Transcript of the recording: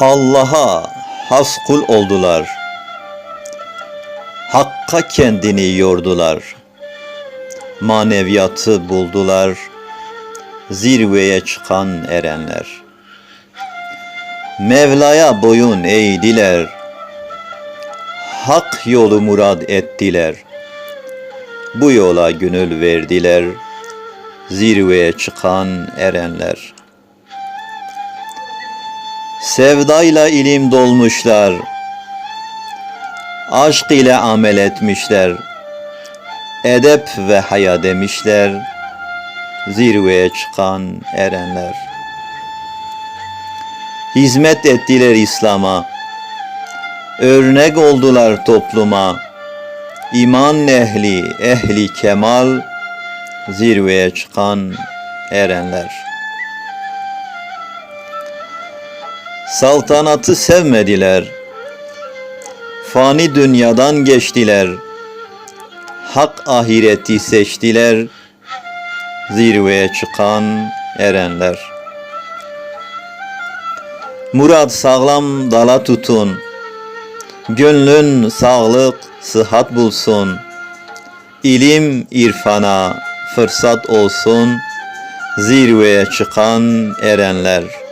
Allah'a has kul oldular. Hakka kendini yordular. Maneviyatı buldular. Zirveye çıkan erenler. Mevla'ya boyun eğdiler. Hak yolu murad ettiler. Bu yola gönül verdiler. Zirveye çıkan erenler. Sevdayla ilim dolmuşlar. Aşk ile amel etmişler. Edep ve haya demişler. Zirveye çıkan erenler. Hizmet ettiler İslam'a. Örnek oldular topluma. İman ehli, ehli kemal, zirveye çıkan erenler. Saltanatı sevmediler. Fani dünyadan geçtiler. Hak ahireti seçtiler. Zirveye çıkan erenler. Murad sağlam dala tutun. Gönlün sağlık, sıhhat bulsun. İlim irfana fırsat olsun. Zirveye çıkan erenler.